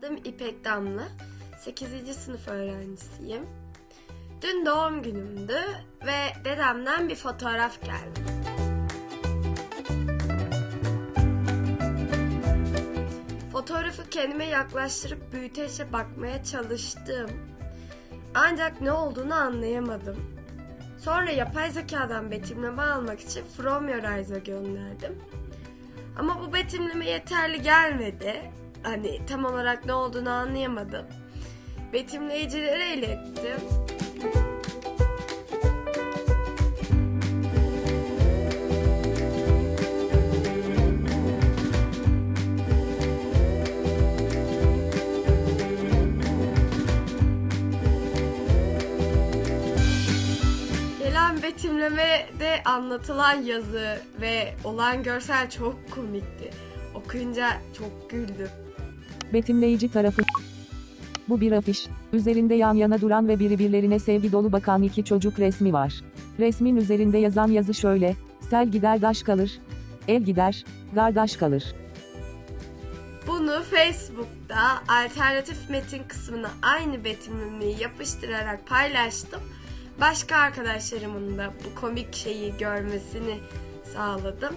Adım İpek Damla. 8. sınıf öğrencisiyim. Dün doğum günümdü ve dedemden bir fotoğraf geldi. Fotoğrafı kendime yaklaştırıp büyüteçe bakmaya çalıştım. Ancak ne olduğunu anlayamadım. Sonra yapay zekadan betimleme almak için From Your Eyes'a gönderdim. Ama bu betimleme yeterli gelmedi. Hani tam olarak ne olduğunu anlayamadım. Betimleyicilere ilettim. Gelen betimlemede anlatılan yazı ve olan görsel çok komikti. Okuyunca çok güldüm. Betimleyici tarafı Bu bir afiş. Üzerinde yan yana duran ve birbirlerine sevgi dolu bakan iki çocuk resmi var. Resmin üzerinde yazan yazı şöyle. Sel gider daş kalır. El gider, gardaş kalır. Bunu Facebook'ta alternatif metin kısmına aynı betimlemeyi yapıştırarak paylaştım. Başka arkadaşlarımın da bu komik şeyi görmesini sağladım.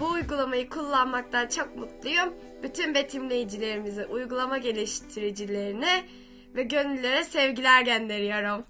Bu uygulamayı kullanmaktan çok mutluyum. Bütün betimleyicilerimize, uygulama geliştiricilerine ve gönüllere sevgiler gönderiyorum.